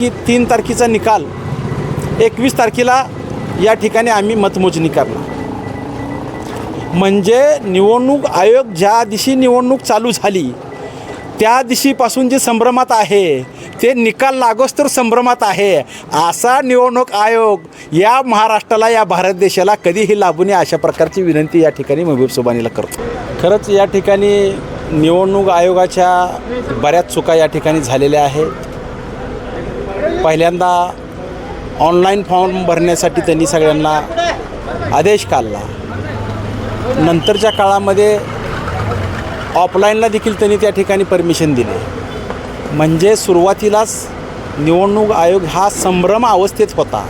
की तीन तारखेचा निकाल एकवीस तारखेला या ठिकाणी आम्ही मतमोजणी करणार. म्हणजे निवडणूक आयोग ज्या दिवशी निवडणूक चालू झाली त्या दिवशीपासून जे संभ्रमात आहे ते निकाल लागोस तर संभ्रमात आहे असा निवडणूक आयोग या महाराष्ट्राला या भारत देशाला कधीही लाभू नये अशा प्रकारची विनंती या ठिकाणी महबूब सोबानीला करतो. खरंच या ठिकाणी निवडणूक आयोगाच्या बऱ्याच चुका या ठिकाणी झालेल्या आहेत. पहिल्यांदा ऑनलाईन फॉर्म भरण्यासाठी त्यांनी सगळ्यांना आदेश काढला. नंतरच्या काळामध्ये ऑफलाईनला देखील त्यांनी त्या ठिकाणी परमिशन दिले. म्हणजे सुरुवातीलाच निवडणूक आयोग हा संभ्रम अवस्थेत होता.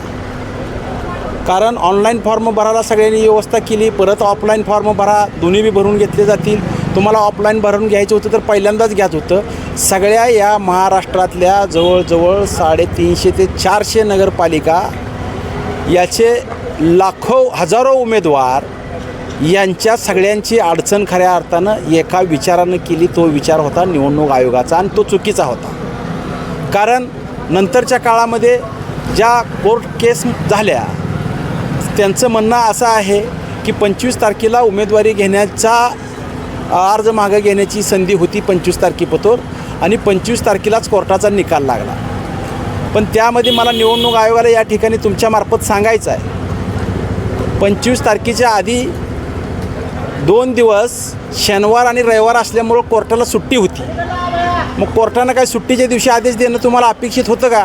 कारण ऑनलाईन फॉर्म भरायला सगळ्यांनी व्यवस्था केली परत ऑफलाईन फॉर्म भरा दोन्ही बी भरून घेतले जातील. तुम्हाला ऑफलाईन भरून घ्यायचं होतं तर पहिल्यांदाच घ्यायचं होतं. सगळ्या या महाराष्ट्रातल्या जवळजवळ साडेतीनशे ते चारशे नगरपालिका याचे लाखो हजारो उमेदवार यांच्या सगळ्यांची अडचण खऱ्या अर्थानं एका विचारानं केली तो विचार होता निवडणूक आयोगाचा आणि तो चुकीचा होता. कारण नंतरच्या काळामध्ये ज्या कोर्ट केस झाल्या त्यांचं म्हणणं असं आहे की पंचवीस तारखेला उमेदवारी घेण्याचा अर्ज मागं घेण्याची संधी होती पंचवीस तारखेपतोर. आणि पंचवीस तारखेलाच कोर्टाचा निकाल लागला. पण त्यामध्ये मला निवडणूक आयोगाला या ठिकाणी तुमच्यामार्फत सांगायचं आहे. पंचवीस तारखेच्या आधी दोन दिवस शनिवार आणि रविवार असल्यामुळं कोर्टाला सुट्टी होती. मग कोर्टानं काय सुट्टीच्या दिवशी आदेश देणं तुम्हाला अपेक्षित होतं का?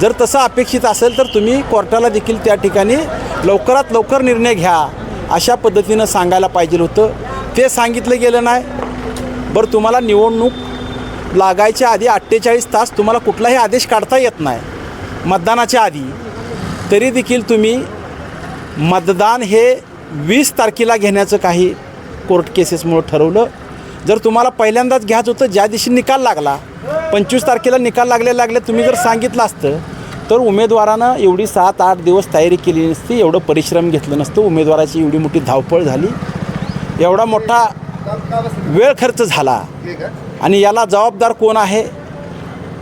जर तसं अपेक्षित असेल तर तुम्ही कोर्टाला देखील त्या ठिकाणी लवकरात लवकर निर्णय घ्या अशा पद्धतीनं सांगायला पाहिजे होतं. ते सांगितलं गेलं नाही. बरं तुम्हाला निवडणूक लागायच्या आधी अठ्ठेचाळीस तास तुम्हाला कुठलाही आदेश काढता येत नाही. मतदानाच्या आधी. तरी देखील तुम्ही मतदान हे वीस तारखेला घेण्याचं काही कोर्ट केसेसमुळं ठरवलं. जर तुम्हाला पहिल्यांदाच घ्यायचं होतं ज्या दिवशी निकाल लागला पंचवीस तारखेला निकाल लागले लागले तुम्ही जर सांगितलं असतं तर उमेदवारानं एवढी सात आठ दिवस तयारी केली नसती एवढं परिश्रम घेतलं नसतं उमेदवाराची एवढी मोठी धावपळ झाली. एवढा मोठा वेळ खर्च झाला. आणि याला जबाबदार कोण आहे?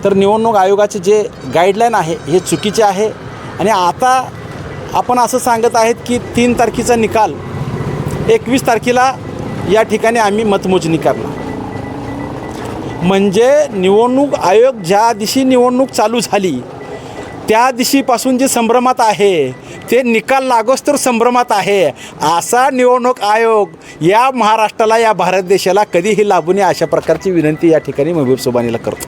तर निवडणूक आयोगाचे जे गाईडलाईन आहे हे चुकीचे आहे. आणि आता आपण असं सांगत आहेत की तीन तारखेचा निकाल एकवीस तारखेला या ठिकाणी आम्ही मतमोजणी करणार. म्हणजे निवडणूक आयोग ज्या दिवशी निवडणूक चालू झाली त्या दिवशीपासून जे संभ्रमात आहे ते निकाल लागोस तर संभ्रमात आहे. असा निवडणूक आयोग या महाराष्ट्राला या भारत देशाला कधीही लाभू नये अशा प्रकारची विनंती या ठिकाणी महबूब सोबानीला करतो.